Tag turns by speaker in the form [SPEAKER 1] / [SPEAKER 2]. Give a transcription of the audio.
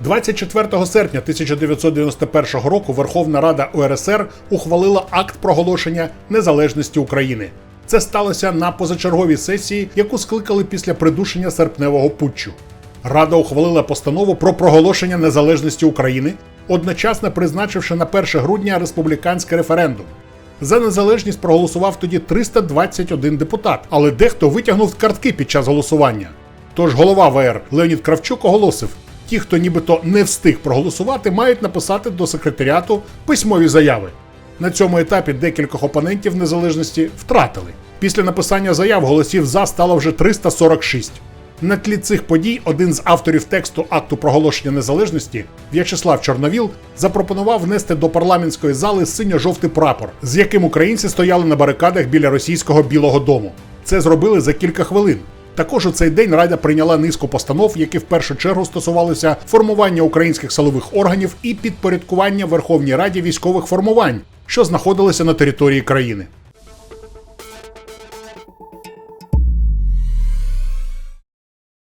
[SPEAKER 1] 24 серпня 1991 року Верховна Рада УРСР ухвалила акт проголошення незалежності України. Це сталося на позачерговій сесії, яку скликали після придушення серпневого путчу. Рада ухвалила постанову про проголошення незалежності України, одночасно призначивши на 1 грудня республіканський референдум. За незалежність проголосував тоді 321 депутат, але дехто витягнув картки під час голосування. Тож голова ВР Леонід Кравчук оголосив: ті, хто нібито не встиг проголосувати, мають написати до секретаріату письмові заяви. На цьому етапі декількох опонентів незалежності втратили. Після написання заяв голосів за стало вже 346. На тлі цих подій один з авторів тексту акту проголошення незалежності В'ячеслав Чорновіл запропонував внести до парламентської зали синьо-жовтий прапор, з яким українці стояли на барикадах біля російського Білого Дому. Це зробили за кілька хвилин. Також у цей день Рада прийняла низку постанов, які в першу чергу стосувалися формування українських силових органів і підпорядкування Верховній Раді військових формувань, що знаходилися на території країни.